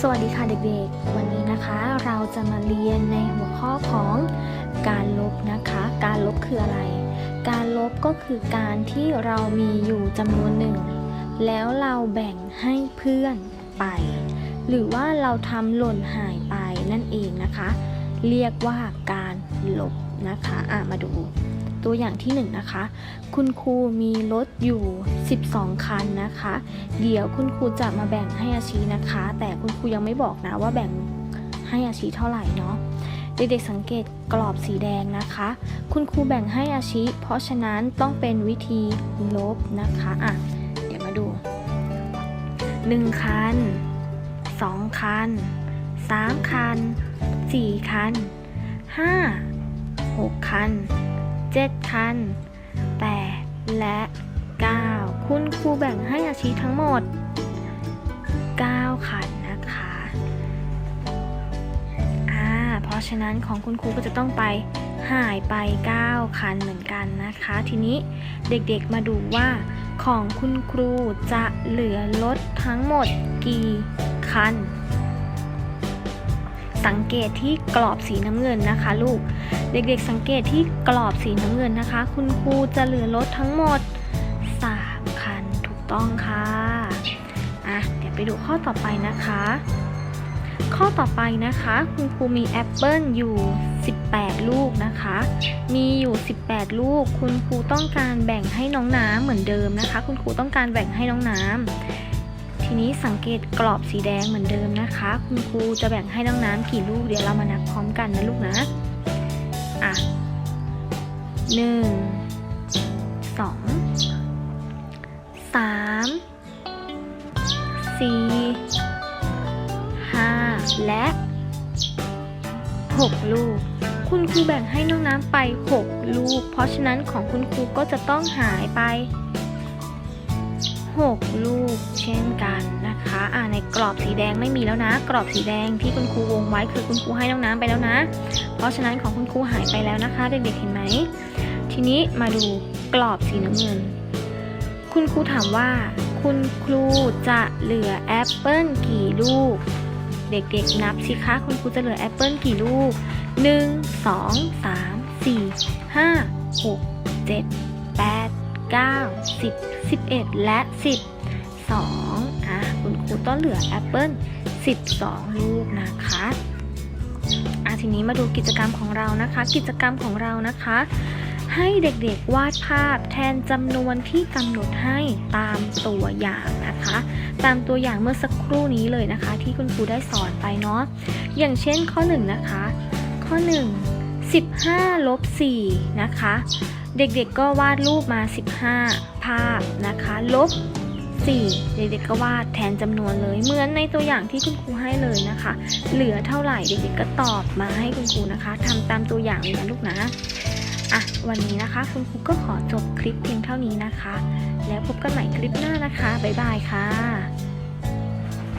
สวัสดีค่ะเด็กๆ วันนี้นะคะเราจะมาเรียนในหัวข้อของการลบนะคะ การลบคืออะไร การลบก็คือการที่เรามีอยู่จำนวนหนึ่ง แล้วเราแบ่งให้เพื่อนไป หรือว่าเราทำหล่นหายไปนั่นเองนะคะ เรียกว่าการลบนะคะอะมาดูตัวอย่างที่หนึ่งนะคะ คุณครูมีรถอยู่ 12 คันนะคะ เดี๋ยวคุณครูจะมาแบ่งให้อาชีนะคะ แต่คุณครูยังไม่บอกนะว่าแบ่งให้อาชีเท่าไหร่เนาะเด็กๆสังเกตกรอบสีแดงนะคะ คุณครูแบ่งให้อาชีเพราะฉะนั้นต้องเป็นวิธีลบนะคะอะเดี๋ยวมาดู 1 คัน 2 คัน 3 คัน 4 คัน 5 6 คัน 7 คัน 8 และ 9 คุณครูแบ่งให้อาชีทั้งหมด9คันนะคะอ่าเพราะฉะนั้นของคุณครูก็จะต้องไปหายไป 9 คันเหมือนกันนะคะ ทีนี้เด็กๆมาดูว่าของคุณครูจะเหลือรถทั้งหมดกี่คัน สังเกตที่กรอบสีน้ำเงินนะคะ ลูก เด็กๆสังเกตที่กรอบสีน้ำเงินนะคะ คุณครูจะเหลือรถทั้งหมด ต้องค่ะ อะ เดี๋ยวไปดูข้อต่อไปนะคะ ข้อต่อไปนะคะ คุณครูมีแอปเปิลอยู่ 18 ลูกนะคะ มีอยู่ 18 ลูก คุณครูต้องการแบ่งให้น้องน้ำเหมือนเดิมนะคะ คุณครูต้องการแบ่งให้น้องน้ำทีนี้สังเกตกรอบสีแดงเหมือนเดิมนะคะ คุณครูจะแบ่งให้น้องน้ำกี่ลูกเดี๋ยวเรามานับพร้อมกันนะลูกนะ อะหนึ่ง 4 5 และ 6 ลูก คุณครูแบ่งให้น้องน้ำไป 6 ลูก เพราะฉะนั้นของคุณครูก็จะต้องหายไป 6 ลูกเช่นกันนะคะอ่าในกรอบสีแดงไม่มีแล้วนะ กรอบสีแดงที่คุณครูวงไว้คือคุณครูให้น้องน้ำไปแล้วนะ เพราะฉะนั้นของคุณครูหายไปแล้วนะคะเด็กๆเห็นไหม ทีนี้มาดูกรอบสีน้ำเงิน คุณครูถามว่า คุณครูจะเหลือแอปเปิลกี่ลูก เด็กๆนับสิคะคุณครูจะเหลือแอปเปิลกี่ลูก 1 2 3 4 5 6 7 8 9 10 11 และ 12อะคุณครูต้องเหลือแอปเปิล12 ลูกนะคะอะทีนี้มาดูกิจกรรมของเรานะคะ กิจกรรมของเรานะคะ ให้เด็กๆวาดภาพแทนจำนวนที่กำหนดให้ตามตัวอย่างนะคะ ตามตัวอย่างเมื่อสักครู่นี้เลยนะคะ ที่คุณครูได้สอนไปเนาะอย่างเช่นข้อ1นงนะคะ ข้อ 1 15ลบ4นะคะ เด็กๆก็วาดรูปมา 15 ภาพนะคะลบ4เด็กๆก็วาดแทนจำนวนเลย เหมือนในตัวอย่างที่คุณครูให้เลยนะคะ เหลือเท่าไหร่เด็กๆก็ตอบมาให้คุณครูนะคะทำตามตัวอย่างเลยนะลูกนะ อะวันนี้นะคะคุณครูก็ขอจบคลิปเพียงเท่านี้นะคะ แล้วพบกันใหม่คลิปหน้านะคะ บ๊ายบายค่ะ